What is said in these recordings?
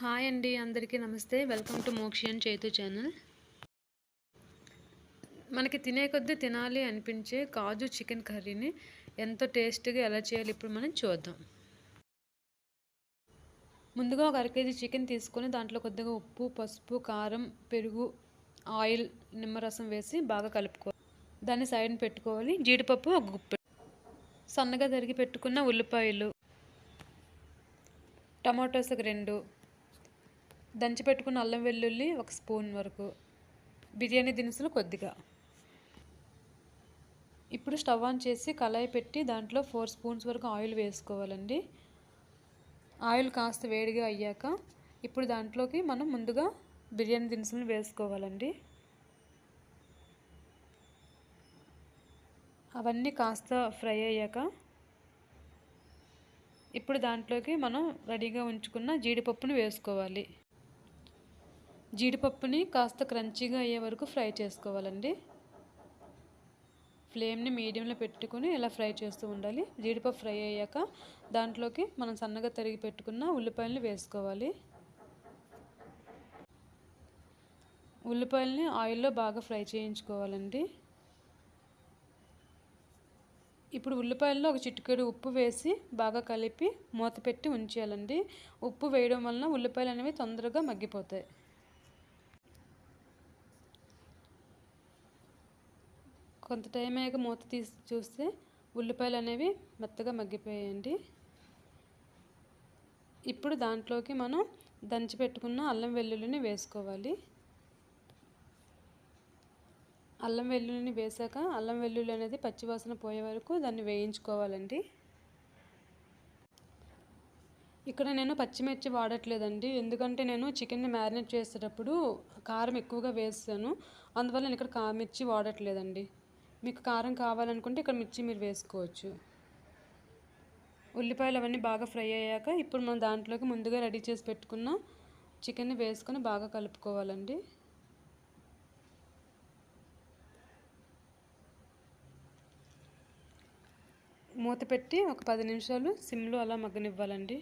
Hi అండి అందరికీ నమస్తే. వెల్కమ్ టు మోక్షియన్ చేతు ఛానల్. మనకి తినే కొద్దీ తినాలి అనిపించే కాజు చికెన్ కర్రీని ఎంతో టేస్ట్గా ఎలా చేయాలి ఇప్పుడు మనం చూద్దాం. ముందుగా ఒక అర కేజీ చికెన్ తీసుకొని దాంట్లో కొద్దిగా ఉప్పు పసుపు కారం పెరుగు ఆయిల్ నిమ్మరసం వేసి బాగా కలుపుకోవాలి దాన్ని సైడ్ పెట్టుకోవాలి. జీడిపప్పు ఒక గుప్పె సన్నగా తరిగి పెట్టుకున్న ఉల్లిపాయలు టమాటోస్ ఒక రెండు దంచి పెట్టుకున్న అల్లం వెల్లుల్లి ఒక స్పూన్ వరకు. బిర్యానీ దినుసులు కొద్దిగా. ఇప్పుడు స్టవ్ ఆన్ చేసి కళాయి పెట్టి దాంట్లో ఫోర్ స్పూన్స్ వరకు ఆయిల్ వేసుకోవాలండి. ఆయిల్ కాస్త వేడిగా అయ్యాక ఇప్పుడు దాంట్లోకి మనం ముందుగా బిర్యానీ దినుసులు వేసుకోవాలండి. అవన్నీ కాస్త ఫ్రై అయ్యాక ఇప్పుడు దాంట్లోకి మనం రెడీగా ఉంచుకున్న జీడిపప్పును వేసుకోవాలి. జీడిపప్పుని కాస్త క్రంచీగా అయ్యే వరకు ఫ్రై చేసుకోవాలండి. ఫ్లేమ్ని మీడియంలో పెట్టుకుని ఇలా ఫ్రై చేస్తూ ఉండాలి. జీడిపప్పు ఫ్రై అయ్యాక దాంట్లోకి మనం సన్నగా తరిగి పెట్టుకున్న ఉల్లిపాయలను వేసుకోవాలి. ఉల్లిపాయలని ఆయిల్లో బాగా ఫ్రై చేయించుకోవాలండి. ఇప్పుడు ఉల్లిపాయల్లో ఒక చిటికెడు ఉప్పు వేసి బాగా కలిపి మూత పెట్టి ఉంచేయాలండి. ఉప్పు వేయడం వలన ఉల్లిపాయలు అనేవి తొందరగా మగ్గిపోతాయి. కొంత టైం అయ్యాక మూత తీసి చూస్తే ఉల్లిపాయలు అనేవి మెత్తగా మగ్గిపోయాయండి. ఇప్పుడు దాంట్లోకి మనం దంచి పెట్టుకున్న అల్లం వెల్లుల్లిని వేసుకోవాలి. అల్లం వెల్లుల్లిని వేసాక అల్లం వెల్లుల్లి అనేది పచ్చివాసన పోయే వరకు దాన్ని వేయించుకోవాలండి. ఇక్కడ నేను పచ్చిమిర్చి వాడట్లేదండి. ఎందుకంటే నేను చికెన్ని మ్యారినేట్ చేసేటప్పుడు కారం ఎక్కువగా వేస్తాను. అందువల్ల నేను ఇక్కడ మిర్చి వాడట్లేదండి. మీకు కారం కావాలనుకుంటే ఇక్కడ మిర్చి మీరు వేసుకోవచ్చు. ఉల్లిపాయలు అవన్నీ బాగా ఫ్రై అయ్యాక ఇప్పుడు మనం దాంట్లోకి ముందుగా రెడీ చేసి పెట్టుకున్న చికెన్ని వేసుకొని బాగా కలుపుకోవాలండి. మూత పెట్టి ఒక పది నిమిషాలు సిమ్లో అలా మగ్గనివ్వాలండి.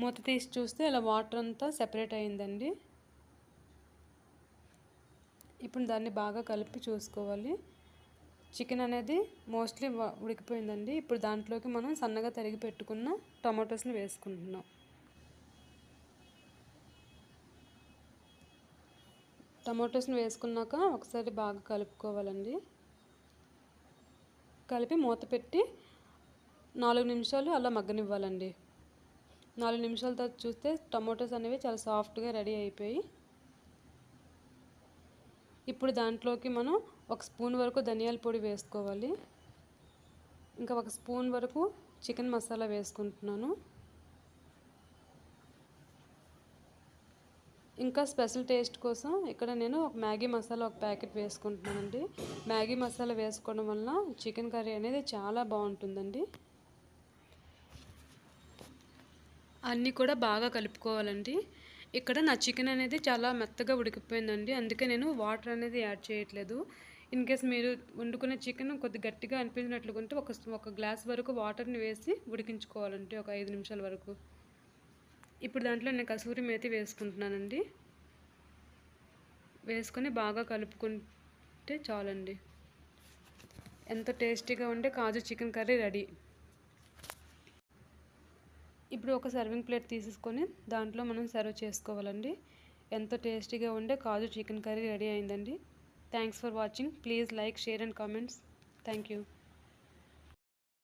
మూత తీసి చూస్తే అలా వాటర్ అంతా సెపరేట్ అయిందండి. ఇప్పుడు దాన్ని బాగా కలిపి చూసుకోవాలి. చికెన్ అనేది మోస్ట్లీ ఉడికిపోయిందండి. ఇప్పుడు దాంట్లోకి మనం సన్నగా తరిగి పెట్టుకున్న టమాటోస్ని వేసుకుంటున్నాం. టమాటోస్ని వేసుకున్నాక ఒకసారి బాగా కలుపుకోవాలండి. కలిపి మూత పెట్టి నాలుగు నిమిషాలు అలా మగ్గనివ్వాలండి. నాలుగు నిమిషాల తర్వాత చూస్తే టమాటోస్ అనేవి చాలా సాఫ్ట్గా రెడీ అయిపోయి ఇప్పుడు దాంట్లోకి మనం ఒక స్పూన్ వరకు ధనియాల పొడి వేసుకోవాలి. ఇంకా ఒక స్పూన్ వరకు చికెన్ మసాలా వేసుకుంటున్నాను. ఇంకా స్పెషల్ టేస్ట్ కోసం ఇక్కడ నేను ఒక మ్యాగీ మసాలా ఒక ప్యాకెట్ వేసుకుంటున్నానండి. మ్యాగీ మసాలా వేసుకోవడం వల్ల చికెన్ కర్రీ అనేది చాలా బాగుంటుందండి. అన్నీ కూడా బాగా కలుపుకోవాలండి. ఇక్కడ నా చికెన్ అనేది చాలా మెత్తగా ఉడికిపోయిందండి. అందుకే నేను వాటర్ అనేది యాడ్ చేయట్లేదు. ఇన్ కేస్ మీరు వండుకునే చికెన్ కొద్ది గట్టిగా అనిపించినట్లుగుంటే ఒక ఒక గ్లాస్ వరకు వాటర్ని వేసి ఉడికించుకోవాలంటే ఒక ఐదు నిమిషాల వరకు. ఇప్పుడు దాంట్లో నేను కసూరి మేతి వేసుకుంటున్నానండి. వేసుకొని బాగా కలుపుకుంటే చాలండి. ఎంతో టేస్టీగా ఉండే కాజు చికెన్ కర్రీ రెడీ. ఇప్పుడు ఒక సర్వింగ్ ప్లేట్ తీసేసుకొని దాంట్లో మనం సర్వ్ చేసుకోవాలండి. ఎంతో టేస్టీగా ఉండే కాజు చికెన్ కర్రీ రెడీ అయిందండి. Thanks for watching please like share and comments thank you